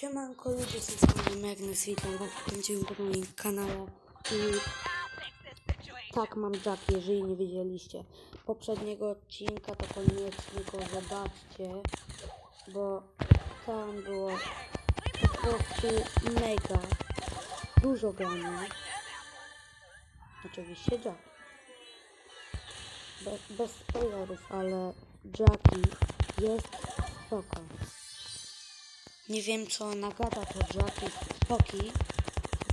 Siemanko ludzie, z tej Magnus, witam was w końcu na moim i tak mam Jack, jeżeli nie wiedzieliście poprzedniego odcinka, to koniecznie go zobaczcie, bo tam było po prostu mega dużo grania. Oczywiście Jack. Bez, bez spoilerów, ale Jackie jest spoko. Nie wiem co nagada to Jackie Spoki,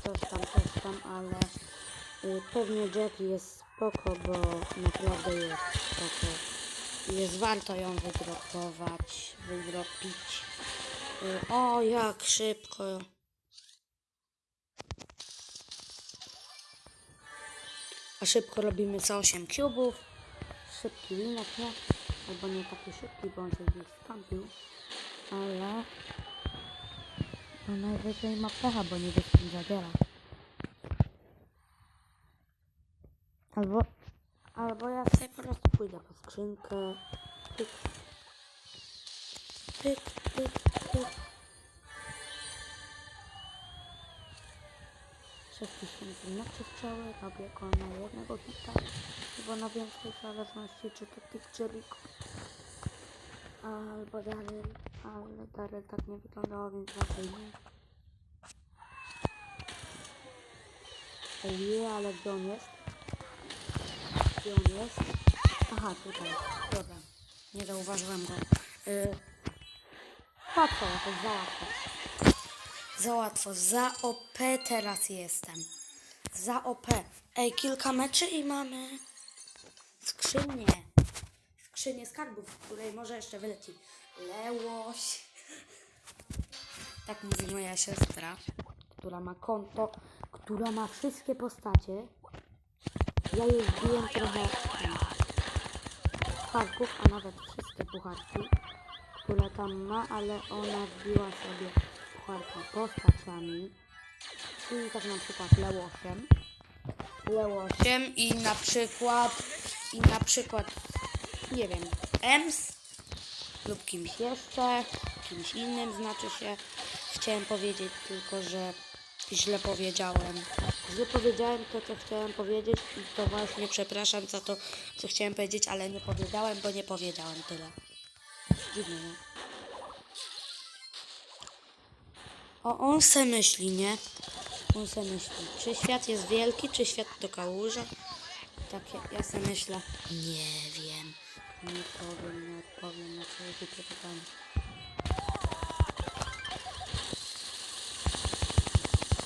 coś tam, coś tam, ale y, pewnie Jackie jest spoko, bo naprawdę jest spoko. Jest warto ją wydropować, wydropić. Y, o, jak szybko. A szybko robimy za 8 kubów. Szybki linek, nie? Albo nie taki szybki, bo on się gdzieś skampił. Ale... No najwyżej ma pecha, bo nie wie z kim zabiera. Albo... Albo ja sobie po prostu pójdę po skrzynkę. Pyk. Pyk, pyk, pyk. 6000 na strzały, robię go na jednego hita, albo na więcej w zależności czy to Tick Jericho, albo Daryl, ale Daryl tak nie wyglądało, więc raczej nie. Ojej, ale gdzie on jest? Gdzie on jest? Aha, tutaj, dobra, nie zauważyłem go. Yy, łatwo, jakoś za łatwo. Za łatwo, za OP teraz jestem. Za OP. Ej, kilka meczy i mamy skrzynię. Skrzynię skarbów, w której może jeszcze wyleci lełoś. Tak mówi moja siostra, która ma konto, która ma wszystkie postacie. Ja jej wbiłem trochę pucharków, a nawet wszystkie pucharki, które tam ma, ale ona wbiła sobie pucharki postaciami. Czyli tak na przykład lełosiem. Lełosiem i na przykład i na przykład nie wiem, Ems lub kimś jeszcze, kimś innym znaczy się. Chciałem powiedzieć tylko, że źle powiedziałem. Źle powiedziałem to, co chciałem powiedzieć i to właśnie przepraszam za to, co chciałem powiedzieć, ale nie powiedziałem, bo nie powiedziałem tyle. Dziwne, nie? O, on se myśli, nie? On se myśli. Czy świat jest wielki, czy świat to kałuża? Tak, ja, ja se myślę. Nie wiem. Nie powiem, nie odpowiem na twoje głupie pytanie.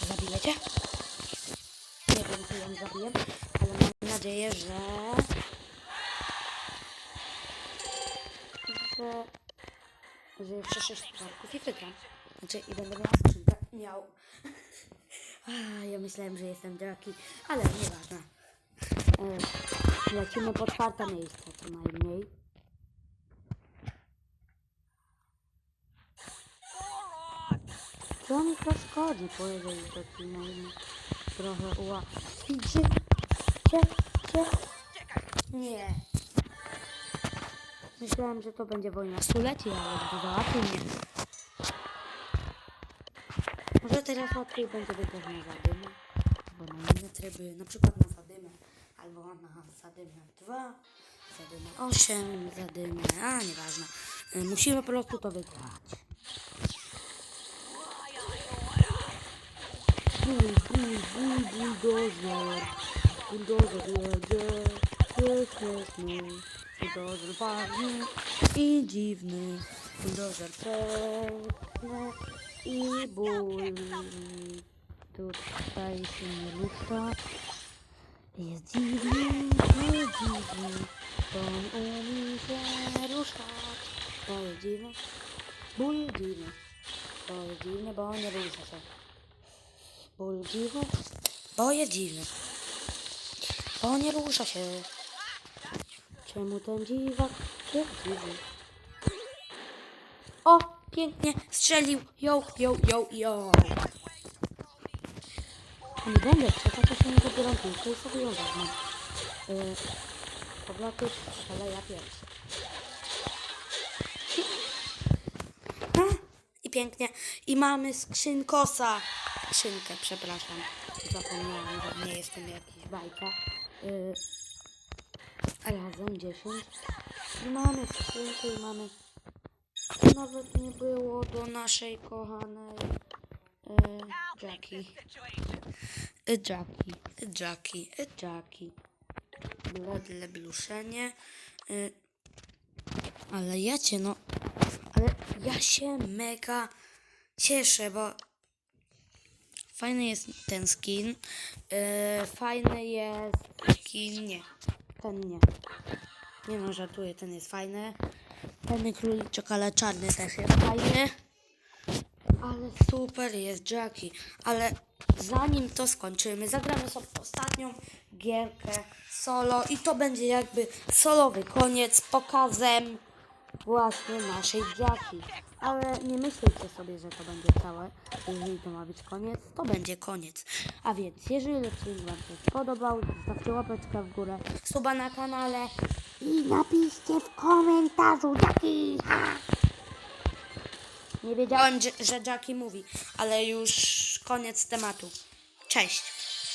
Zabiję cię? Nie wiem, czy ją zabiję, ale mam nadzieję, że... że... że jeszcze sześć parków i wygram. Znaczy, i będę miała skrzynkę. Miał. Ja myślałem, że jestem draki, ale nieważne. Lecimy po czwarte miejsce co najmniej. Co mi to szkodzi? Powiedział to ci najmniej. Trochę uła. Gdzie? Nie. Myślałem, że to będzie wojna stuleci, ale załatwił mnie. Może teraz łatwiej będzie wygrać na zadymę, albo na inne tryby, na przykład na albo na zadymę 2, zadymę 8, zadymę, a nieważne. Y, Musimy po prostu to wygrać. Bój, bój, bój, buldożer, buldożer jedzie, jest, jest, ważny i dziwny, buldożer piękny i ból. Tutaj się nie rusza. Jest dziwny, jest dziwny, bo on umie się ruszać. To jest dziwne, ból dziwny. To jest dziwne, bo nie rusza się. Ból dziwny, bo jest dziwny. Bo nie rusza się. Czemu ten dziwak jest dziwny? O, pięknie, strzelił, yo, yo, yo, yo. Nie będę czekał, to się nie zabieram piłkę i sobie ją wezmę. Yy, ale ja pierwszy. A, I pięknie. I mamy skrzynkosa. Skrzynkę, przepraszam. Zapomniałam, że nie jestem jakiś bajka. Y, razem 10. I mamy skrzynkę i mamy... Nawet nie było do naszej kochanej Jackie. Y, Jackie, y, Jackie, Jackie. Bledle bluszenie. Ale ja cię no... Ale ja się mega cieszę, bo fajny jest ten skin. Fajny jest skin. Nie, ten nie. Nie no, żartuję, ten jest fajny. Ten króliczek, ale czarny też jest fajny. Ale super jest Jackie. Ale zanim to skończymy, zagramy sobie ostatnią gierkę solo i to będzie jakby solowy koniec pokazem właśnie naszej Jackie. Ale nie myślcie sobie, że to będzie całe. Jeżeli to ma być koniec, to będzie koniec. A więc, jeżeli odcinek Wam się spodobał, zostawcie łapeczkę w górę, suba na kanale i napiszcie w komentarzu Jackie! Nie wiedziałem, że- Jackie mówi, ale już koniec tematu. Cześć!